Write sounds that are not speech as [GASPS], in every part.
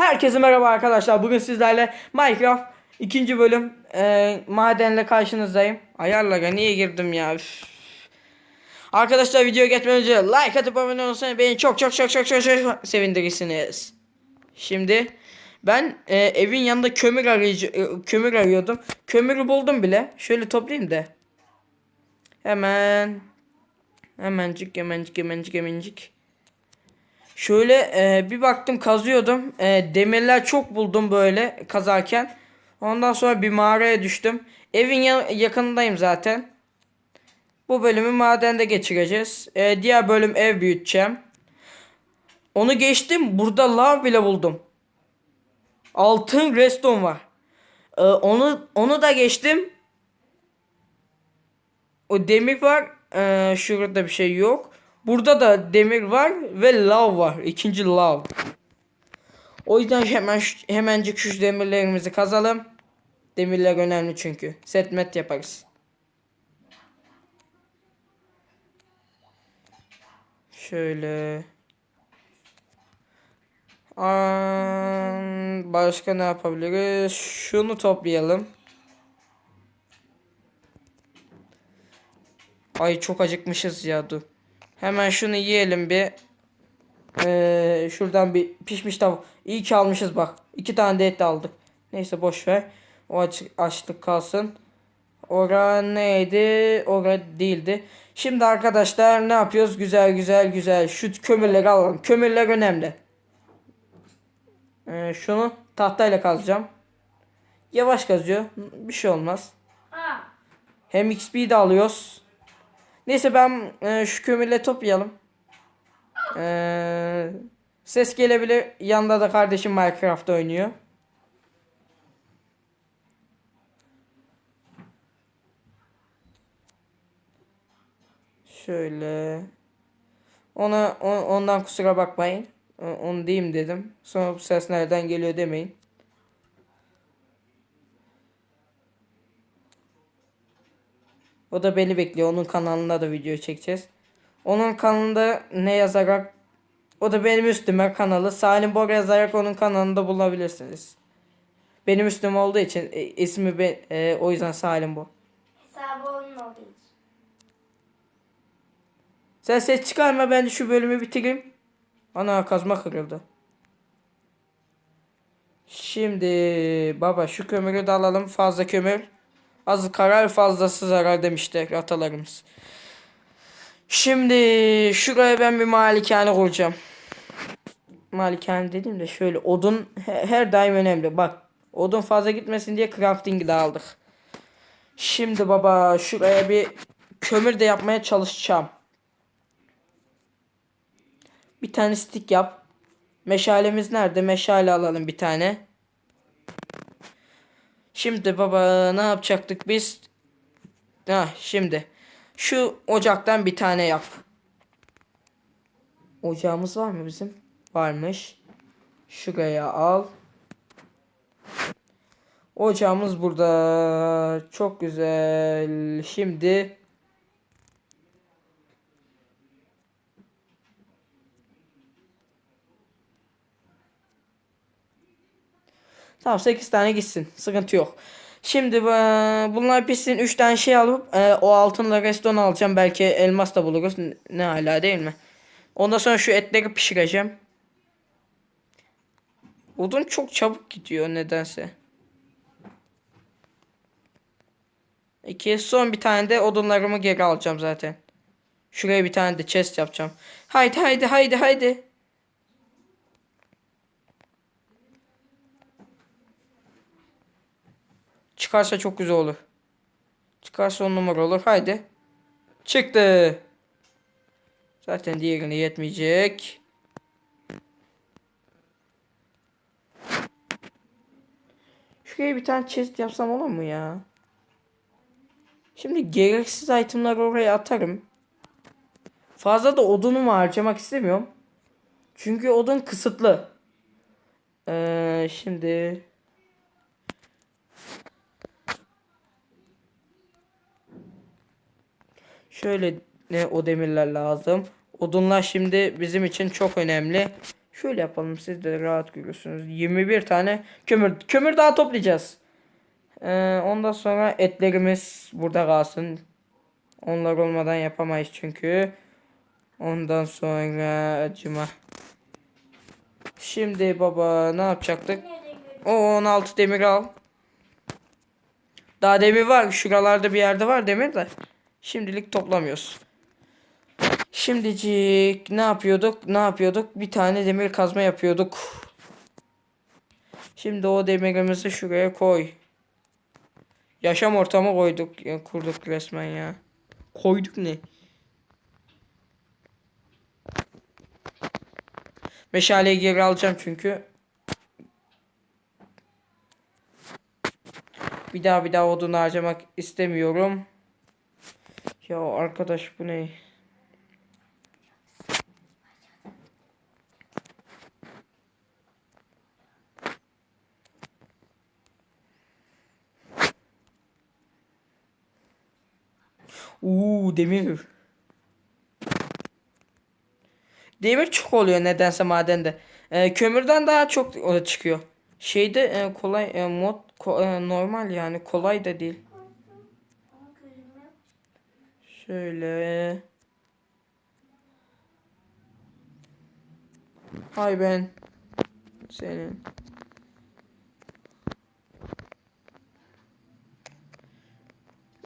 Herkese merhaba arkadaşlar. Bugün sizlerle Minecraft ikinci bölüm e, madenle karşınızdayım. Ayarlara niye girdim ya? Üf. Arkadaşlar videoya geçmeden önce like atıp abone olursanız beni çok çok çok çok çok, çok sevindirirsiniz. Şimdi ben e, evin yanında kömür arayıcı e, kömür arıyordum. Kömürü buldum bile. Şöyle toplayayım da. Hemen hemencik hemencik hemencik hemencik. Şöyle e, bir baktım kazıyordum. E, demirler çok buldum böyle kazarken. Ondan sonra bir mağaraya düştüm. Evin ya- yakınındayım zaten. Bu bölümü madende geçireceğiz. E, diğer bölüm ev büyüteceğim. Onu geçtim. Burada lav bile buldum. Altın redstone var. E, onu onu da geçtim. O demir var. E, şurada bir şey yok. Burada da demir var ve lav var. İkinci lav. O yüzden hemen hemencik şu demirlerimizi kazalım. Demirler önemli çünkü. Setmet yaparız. Şöyle. Aa, başka ne yapabiliriz? Şunu toplayalım. Ay çok acıkmışız ya dur. Hemen şunu yiyelim bir. Ee, şuradan bir pişmiş tavuk. İyi ki almışız bak. İki tane de et aldık. Neyse boş ver. O aç, açlık kalsın. Ora neydi? Ora değildi. Şimdi arkadaşlar ne yapıyoruz? Güzel güzel güzel. Şu kömürleri alalım. Kömürler önemli. Ee, şunu tahtayla kazacağım. Yavaş kazıyor. Bir şey olmaz. Hem XP de alıyoruz. Neyse ben e, şu kömürle toplayalım. Ee, ses gelebilir. Yanında da kardeşim Minecraft oynuyor. Şöyle. Ona on- ondan kusura bakmayın. Onu diyeyim dedim. Sonra bu ses nereden geliyor demeyin. O da beni bekliyor. Onun kanalında da video çekeceğiz. Onun kanalında ne yazarak o da benim üstüme kanalı. Salim Bor yazarak onun kanalında bulabilirsiniz. Benim üstüm olduğu için e, ismi be, e, o yüzden Salim Bor. hesabı onun olduğu için. Sen ses çıkarma ben de şu bölümü bitireyim. Ana kazma kırıldı. Şimdi baba şu kömürü de alalım. Fazla kömür. Az karar fazlası zarar demişler atalarımız. Şimdi şuraya ben bir malikane kuracağım. Malikane dediğim de şöyle odun he- her daim önemli. Bak odun fazla gitmesin diye crafting'i de aldık. Şimdi baba şuraya bir kömür de yapmaya çalışacağım. Bir tane stick yap. Meşalemiz nerede? Meşale alalım bir tane. Şimdi baba ne yapacaktık biz? Ha şimdi. Şu ocaktan bir tane yap. Ocağımız var mı bizim? Varmış. Şuraya al. Ocağımız burada. Çok güzel. Şimdi Tamam 8 tane gitsin. Sıkıntı yok. Şimdi e, bunlar pişsin 3 tane şey alıp e, o altınla reston alacağım. Belki elmas da buluruz. Ne hala değil mi? Ondan sonra şu etleri pişireceğim. Odun çok çabuk gidiyor nedense. İki son bir tane de odunlarımı geri alacağım zaten. Şuraya bir tane de chest yapacağım. Haydi haydi haydi haydi. Çıkarsa çok güzel olur. Çıkarsa on numara olur. Haydi. Çıktı. Zaten diğerine yetmeyecek. Şuraya bir tane chest yapsam olur mu ya? Şimdi gereksiz itemleri oraya atarım. Fazla da odunumu harcamak istemiyorum. Çünkü odun kısıtlı. Ee, şimdi Şöyle ne o demirler lazım. Odunlar şimdi bizim için çok önemli. Şöyle yapalım siz de rahat görürsünüz. 21 tane kömür. Kömür daha toplayacağız. Ee, ondan sonra etlerimiz burada kalsın. Onlar olmadan yapamayız çünkü. Ondan sonra acıma. Şimdi baba ne yapacaktık? O 16 demir al. Daha demir var. Şuralarda bir yerde var demir de. Şimdilik toplamıyoruz. Şimdicik ne yapıyorduk? Ne yapıyorduk? Bir tane demir kazma yapıyorduk. Şimdi o demirimizi şuraya koy. Yaşam ortamı koyduk. Ya, kurduk resmen ya. Koyduk ne? Meşaleyi geri alacağım çünkü. Bir daha bir daha odun harcamak istemiyorum. Ya arkadaş bu ne? Uuu demir. Demir çok oluyor nedense madende. Ee, kömürden daha çok çıkıyor. Şeyde e, kolay e, mod ko- e, normal yani kolay da değil. Ama gözüm yok. Şöyle. Hay ben senin.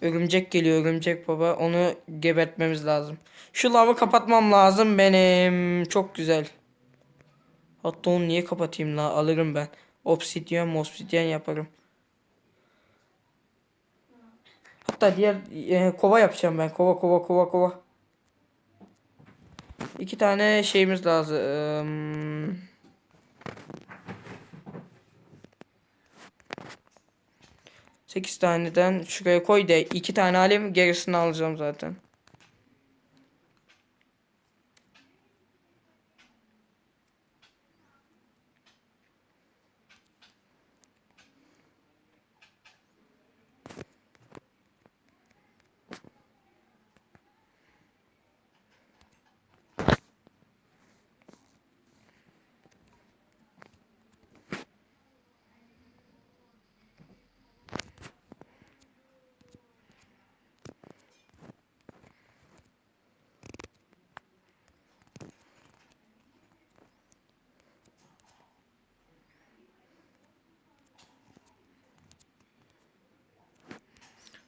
Örümcek geliyor örümcek baba. Onu gebertmemiz lazım. Şu lavı kapatmam lazım benim. Çok güzel. Hatta onu niye kapatayım la? Alırım ben. Obsidyen, obsidyen yaparım. Hatta diğer e, kova yapacağım ben. Kova kova kova kova. İki tane şeyimiz lazım. Sekiz taneden şuraya koy da iki tane alayım gerisini alacağım zaten.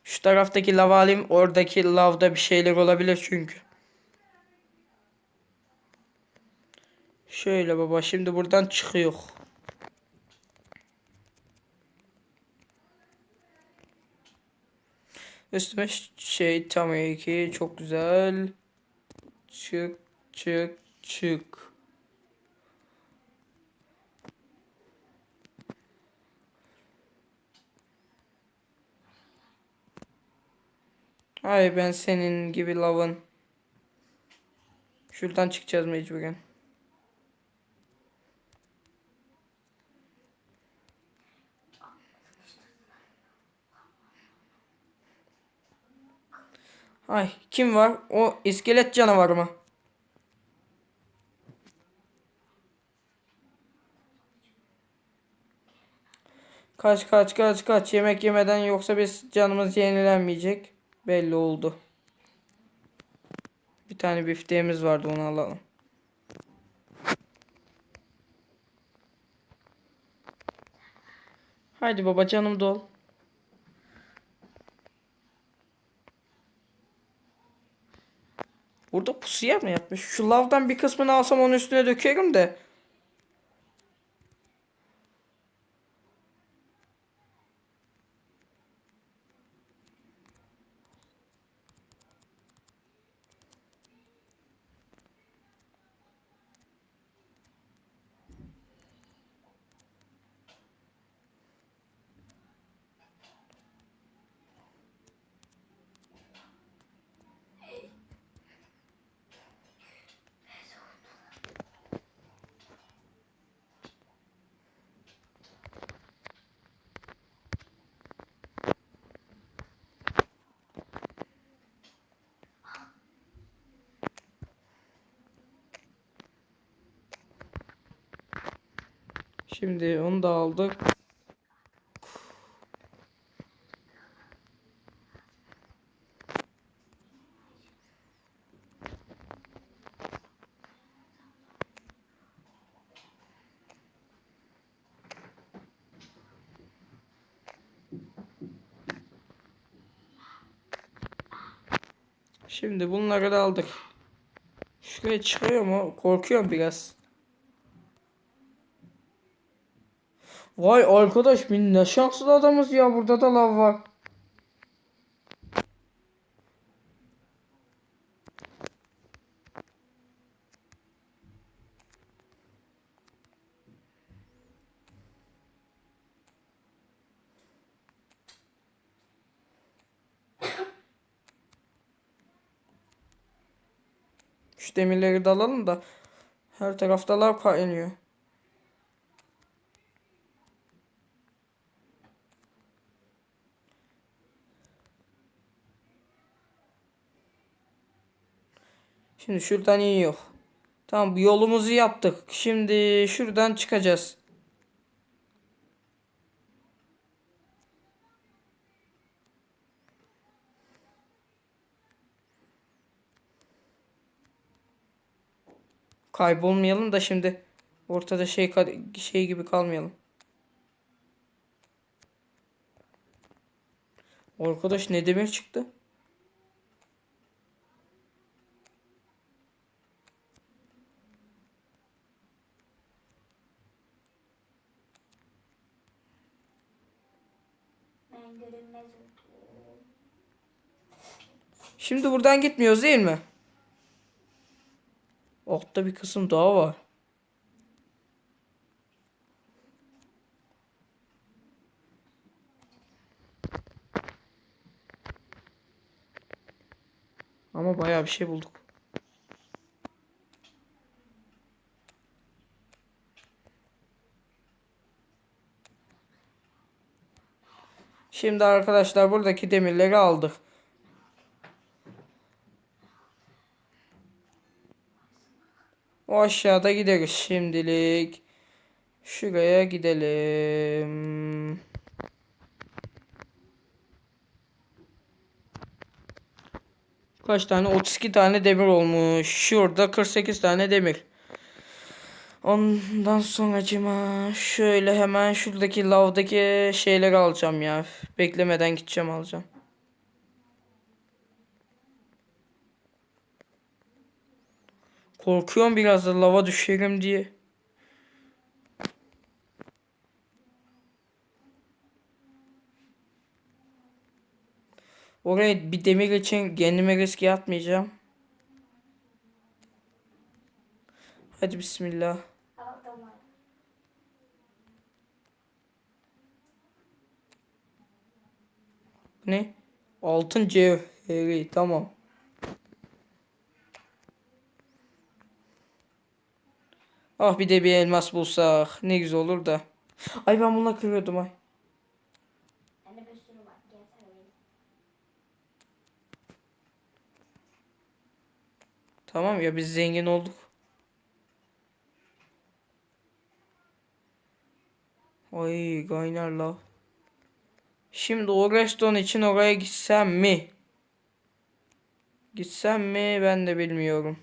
Şu taraftaki lava alayım. Oradaki lavda bir şeyler olabilir çünkü. Şöyle baba şimdi buradan çıkıyor. Üstüme şey tam ki çok güzel. Çık çık çık. Ay ben senin gibi lavın. Şuradan çıkacağız mecburen. Ay kim var? O iskelet canavarı mı? Kaç kaç kaç kaç yemek yemeden yoksa biz canımız yenilenmeyecek. Belli oldu. Bir tane bifteğimiz vardı onu alalım. Haydi baba canım dol. Burada pusu yer mi yapmış? Şu lavdan bir kısmını alsam onun üstüne dökerim de. Şimdi onu da aldık. Şimdi bunları da aldık. Şuraya çıkıyor mu? Korkuyorum biraz. Vay arkadaş biz ne şanslı adamız ya burada da lav var. Şu demirleri de alalım da her tarafta lav kaynıyor. Şimdi şuradan iyi yok. Tamam yolumuzu yaptık. Şimdi şuradan çıkacağız. Kaybolmayalım da şimdi ortada şey şey gibi kalmayalım. Arkadaş ne demir çıktı? Şimdi buradan gitmiyoruz değil mi? Altta bir kısım daha var. Ama bayağı bir şey bulduk. Şimdi arkadaşlar buradaki demirleri aldık. O aşağıda gideriz şimdilik. Şuraya gidelim. Kaç tane? 32 tane demir olmuş. Şurada 48 tane demir. Ondan sonracıma şöyle hemen şuradaki lavdaki şeyleri alacağım ya. Beklemeden gideceğim alacağım. Korkuyorum biraz da lava düşerim diye. Oraya bir demir için kendime riske atmayacağım. Hadi bismillah. Ne? Altın cevheri. Tamam. Ah bir de bir elmas bulsak ne güzel olur da. Ay ben bununla kırıyordum ay. Tamam ya biz zengin olduk. Ay kaynar lav. Şimdi o restoran için oraya gitsem mi? Gitsem mi ben de bilmiyorum.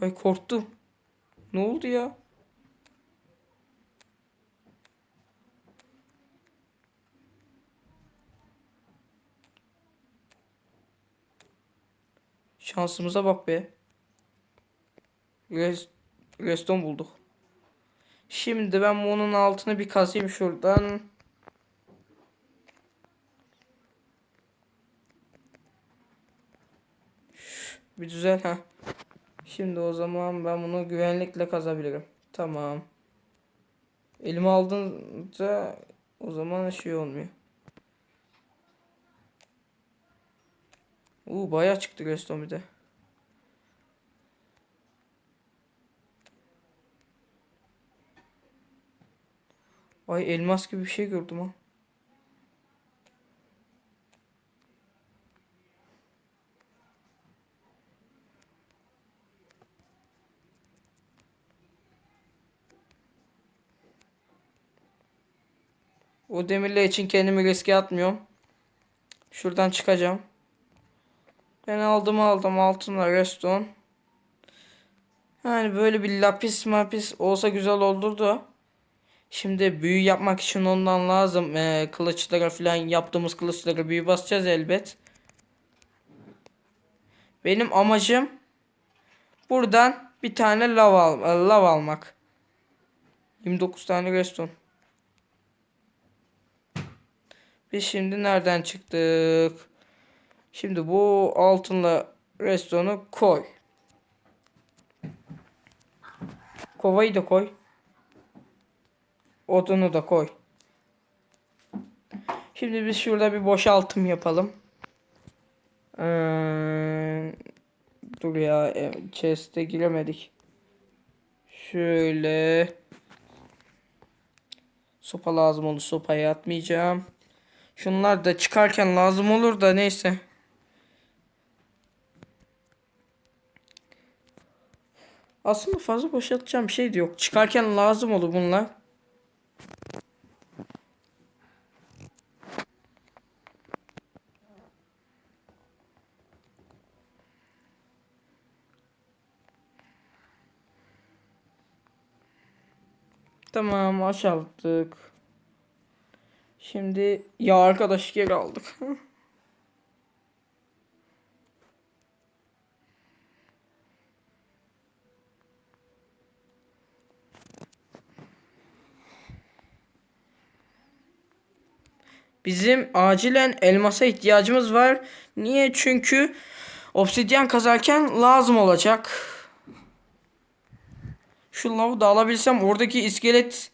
Ay korktum. Ne oldu ya? Şansımıza bak be. Res reston bulduk. Şimdi ben bunun altını bir kazayım şuradan. Bir düzel ha. Şimdi o zaman ben bunu güvenlikle kazabilirim. Tamam. Elime aldığında o zaman şey olmuyor. Uuu bayağı çıktı de. Ay elmas gibi bir şey gördüm ha. O demirler için kendimi riske atmıyorum. Şuradan çıkacağım. Ben aldım aldım altınla reston. Yani böyle bir lapis mapis olsa güzel olurdu. Şimdi büyü yapmak için ondan lazım. Ee, kılıçlara falan yaptığımız kılıçlara büyü basacağız elbet. Benim amacım buradan bir tane lav, al e, lav almak. 29 tane reston. Biz şimdi nereden çıktık? Şimdi bu altınla restonu koy. Kovayı da koy. Odunu da koy. Şimdi biz şurada bir boşaltım yapalım. Ee, dur ya e, chest'e giremedik. Şöyle sopa lazım olur. Sopayı atmayacağım. Şunlar da çıkarken lazım olur da neyse. Aslında fazla boşaltacağım bir şey de yok. Çıkarken lazım olur bunlar. Tamam boşalttık. Şimdi ya arkadaş geri aldık. [LAUGHS] Bizim acilen elmasa ihtiyacımız var. Niye? Çünkü obsidyen kazarken lazım olacak. Şu lavu da alabilsem oradaki iskelet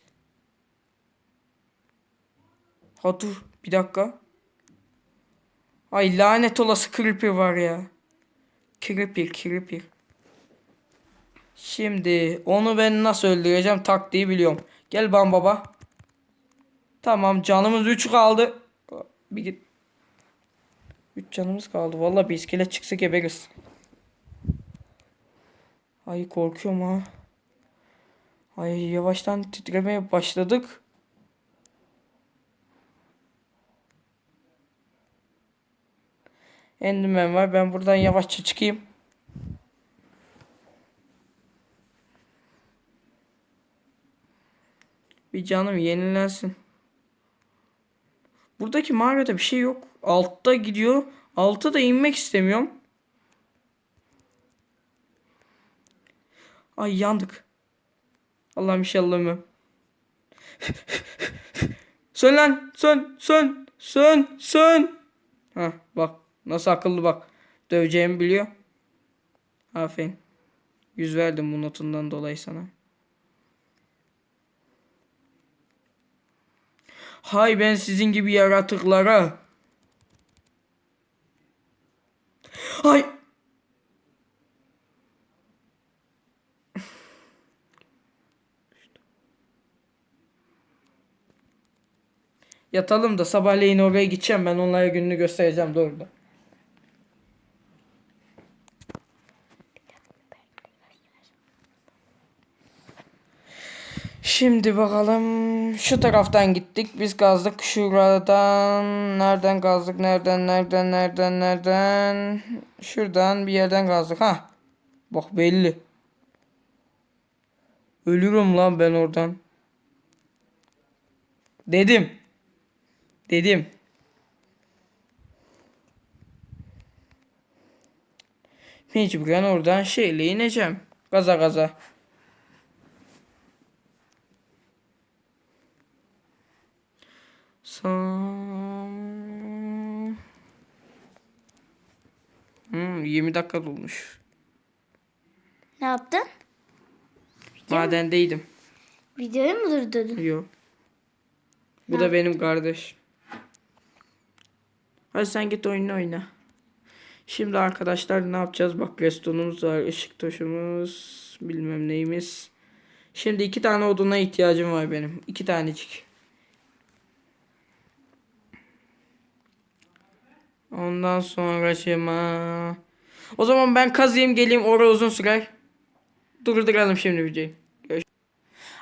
Ha dur bir dakika. Ay lanet olası creeper var ya. Creeper creeper. Şimdi onu ben nasıl öldüreceğim taktiği biliyorum. Gel ban baba. Tamam canımız 3 kaldı. Bir git. 3 canımız kaldı. Vallahi bir iskelet çıksa geberiz. Ay korkuyorum ha. Ay yavaştan titremeye başladık. Enderman var. Ben buradan yavaşça çıkayım. Bir canım yenilensin. Buradaki mağarada bir şey yok. Altta gidiyor. Alta da inmek istemiyorum. Ay yandık. Allah'ım inşallah ölmem. sön lan. Sön. Sön. Sön. Sön. Ha bak. Nasıl akıllı bak. Döveceğimi biliyor. Aferin. Yüz verdim bu notundan dolayı sana. Hay ben sizin gibi yaratıklara. Hay. Yatalım da sabahleyin oraya gideceğim ben onlara gününü göstereceğim doğru Şimdi bakalım şu taraftan gittik. Biz gazdık şuradan nereden gazdık nereden nereden nereden nereden? Şuradan bir yerden gazdık ha. Bak belli. Ölürüm lan ben oradan. Dedim. Dedim. Mecburen oradan şeyle ineceğim. Gaza gaza Son... Hmm, 20 dakika dolmuş. Ne yaptın? Madendeydim. Videoyu mu durdurdun? Yok. Bu da benim kardeş. Hadi sen git oyunu oyna. Şimdi arkadaşlar ne yapacağız? Bak restonumuz var, ışık taşımız, bilmem neyimiz. Şimdi iki tane oduna ihtiyacım var benim. İki tanecik. Ondan sonra şema. O zaman ben kazıyım geleyim oraya uzun sürer. Durduralım şimdi videoyu.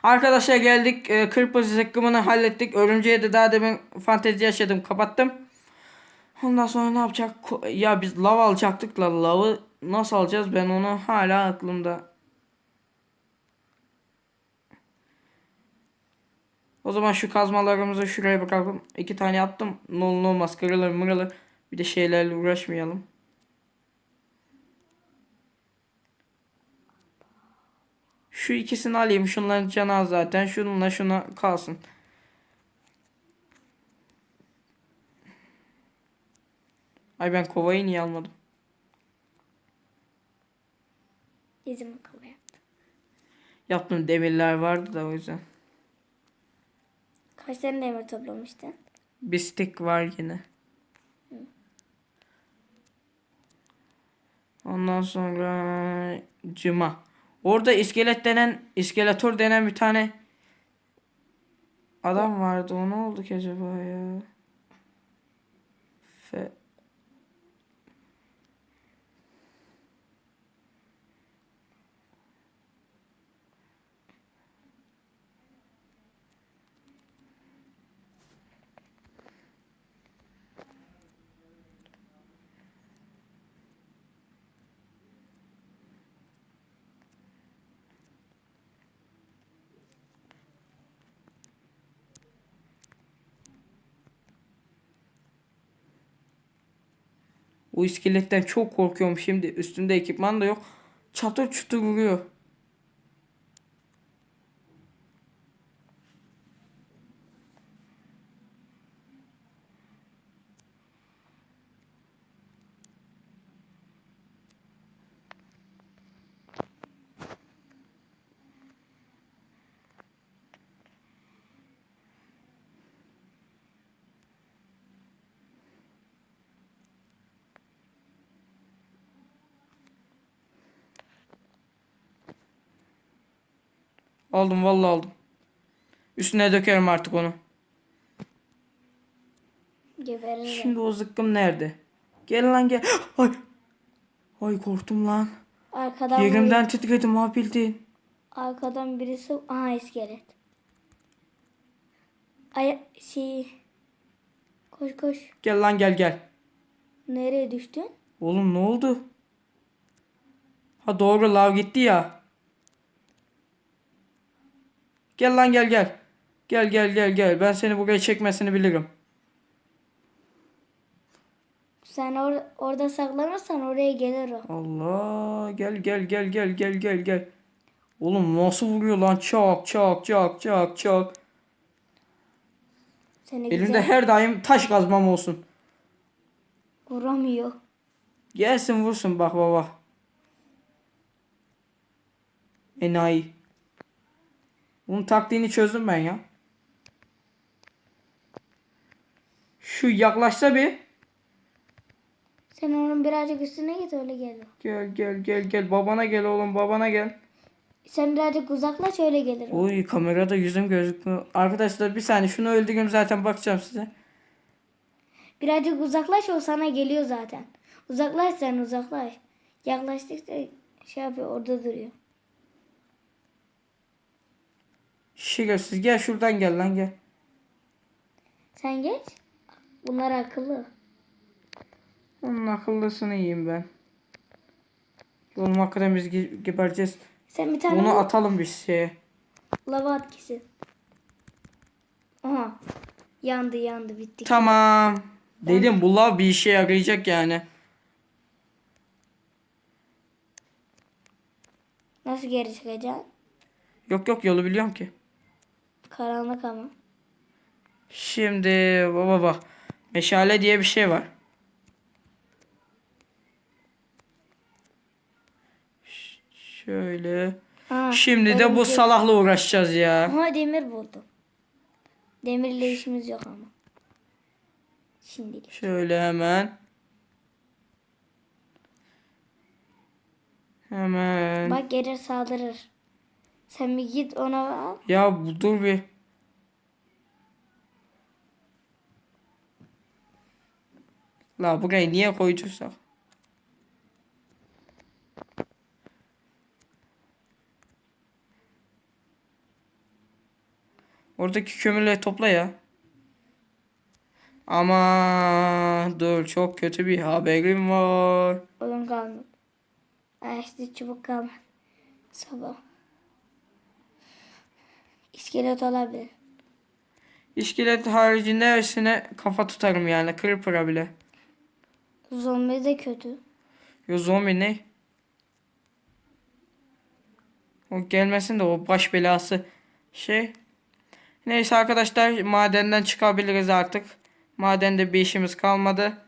Arkadaşlar geldik. E, kırpızı zıkkımını hallettik. Örümceğe de daha demin fantezi yaşadım. Kapattım. Ondan sonra ne yapacak? Ya biz lav alacaktık da lavı nasıl alacağız ben onu hala aklımda. O zaman şu kazmalarımızı şuraya bırakalım. İki tane attım. Ne olur ne olmaz kırılır. Bir de şeylerle uğraşmayalım. Şu ikisini alayım. Şunların canı az zaten. Şununla şuna kalsın. Ay ben kovayı niye almadım? Bizim yaptı. Yaptım demirler vardı da o yüzden. Kaç tane demir toplamıştın? Bir stick var yine. Ondan sonra cıma. Orada iskelet denen, iskeletor denen bir tane adam vardı. O ne oldu ki acaba ya? Fe... O iskeletten çok korkuyorum şimdi. Üstümde ekipman da yok. Çatır çutur vuruyor. Aldım vallahi aldım. Üstüne dökerim artık onu. Geberirim. Şimdi o zıkkım nerede? Gel lan gel. [GASPS] Ay. Ay korktum lan. Arkadan Yerimden titredim ha bildin. arkadan birisi aha iskelet. Ay şey koş koş. Gel lan gel gel. Nereye düştün? Oğlum ne oldu? Ha doğru lav gitti ya. Gel lan gel gel. Gel gel gel gel. Ben seni buraya çekmesini bilirim. Sen or orada saklanırsan oraya gelir o. Allah gel gel gel gel gel gel gel. Oğlum nasıl vuruyor lan çak çak çak çak çak. Seni Elimde güzel her daim taş kazmam olsun. vuramıyor. Gelsin vursun bak baba. Enayi. Bunun taktiğini çözdüm ben ya. Şu yaklaşsa bir. Sen onun birazcık üstüne git öyle gel. Gel gel gel gel babana gel oğlum babana gel. Sen birazcık uzaklaş öyle gelir. o. Oy kamerada yüzüm gözükmüyor. Arkadaşlar bir saniye şunu öldüreyim zaten bakacağım size. Birazcık uzaklaş o sana geliyor zaten. Uzaklaş sen uzaklaş. Yaklaştıkça şey yapıyor orada duruyor. Şerefsiz gel şuradan gel lan gel. Sen geç. Bunlar akıllı. Onun akıllısını yiyeyim ben. Oğlum hakikaten biz ge- gebereceğiz. Sen bir tane Bunu atalım bir şeye. lava at kesin. Aha. Yandı yandı bitti. Tamam. Dedim bu lav bir işe yarayacak yani. Nasıl geri çıkacaksın? Yok yok yolu biliyorum ki. Karanlık ama. Şimdi baba bak. Meşale diye bir şey var. Ş- Şöyle. Ha, Şimdi de bu salakla uğraşacağız ya. Aha demir buldum. Demirle işimiz yok ama. Şimdilik. Şöyle hemen. Hemen. Bak gelir saldırır. Sen bir git ona al. Ya dur bir. La burayı niye koyduysak? Oradaki kömürleri topla ya. Ama dur çok kötü bir haberim var. Odun kalmadı. Ay işte çubuk kalmadı. Sabah. İskelet olabilir. İskelet haricinde hepsine kafa tutarım yani. Creeper'a bile. Zombi de kötü. Yo zombi ne? O gelmesin de o baş belası şey. Neyse arkadaşlar madenden çıkabiliriz artık. Madende bir işimiz kalmadı.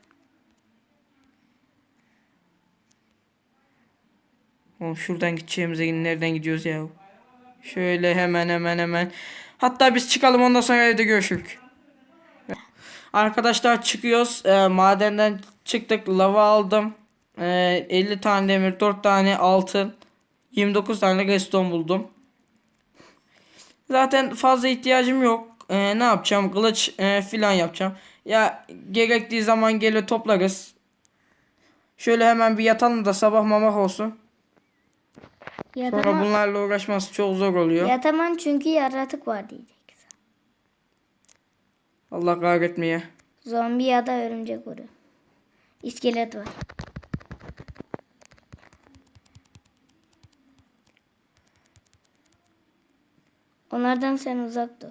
Oğlum şuradan gideceğimize nereden gidiyoruz ya? Şöyle hemen hemen hemen. Hatta biz çıkalım ondan sonra evde görüşürük. Arkadaşlar çıkıyoruz. Ee, madenden çıktık. Lava aldım. Ee, 50 tane demir, 4 tane altın, 29 tane redstone buldum. Zaten fazla ihtiyacım yok. Ee, ne yapacağım? Kılıç e, filan yapacağım. Ya gerektiği zaman gelir toplarız. Şöyle hemen bir yatalım da sabah mamak olsun. Sonra Yatamam, bunlarla uğraşması çok zor oluyor. yatamam çünkü yaratık var diyecek. Allah kahretmeye. Zombi ya da örümcek vuruyor. İskelet var. Onlardan sen uzak dur.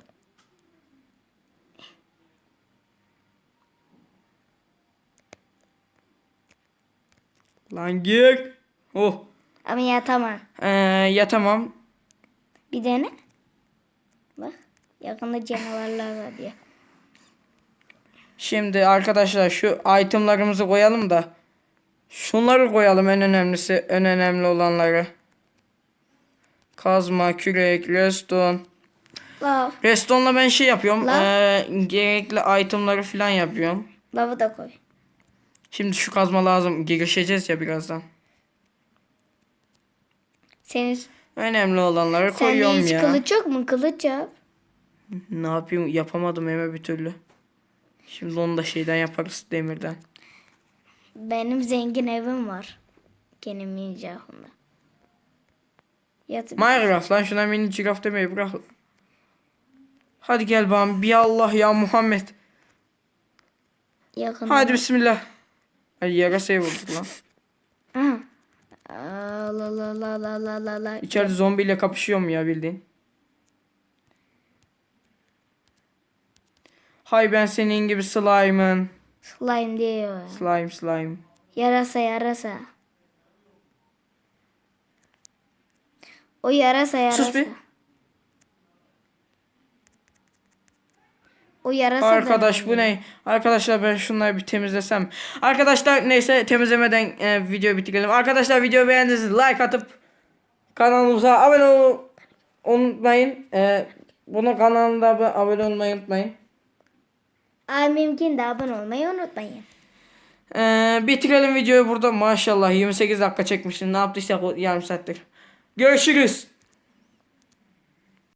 Lan gir. Oh. Ama yatamam. Ee, yatamam. Bir dene. Bak. Yakında canavarlar var diye. Şimdi arkadaşlar şu itemlarımızı koyalım da şunları koyalım en önemlisi en önemli olanları. Kazma, kürek, redstone. Lav. Redstone'la ben şey yapıyorum. Eee, gerekli itemları falan yapıyorum. Lavı da koy. Şimdi şu kazma lazım. Girişeceğiz ya birazdan. Senin, Önemli olanları sende koyuyorum hiç ya. kılıç yok mu? Kılıç yap. Ne yapayım? Yapamadım eme bir türlü. Şimdi onu da şeyden yaparız demirden. Benim zengin evim var. Benim icahımda. Yat. Minecraft lan şuna mini giraf demeyi bırak. Hadi gel bana bir Allah ya Muhammed. Yakında. Hadi bismillah. Ay yarasayı vurduk lan. Aha. Aa, La la la la la la la. İçeride zombiyle kapışıyorum ya bildiğin. Hay ben senin gibi slime'ın. Slime diyor. Slime slime. Yarasa yarasa. O yarasa yarasa. Sus bir. O yarasa Arkadaş da- bu ne? Arkadaşlar ben şunları bir temizlesem. Arkadaşlar neyse temizlemeden e, videoyu bitirelim. Arkadaşlar video beğendiyseniz like atıp kanalımıza abone olmayı unutmayın. E, bunu kanalında ab- abone olmayı unutmayın. Ay mümkün de abone olmayı unutmayın. E, bitirelim videoyu burada. Maşallah 28 dakika çekmişim. Ne yaptıysak yarım saattir. Görüşürüz.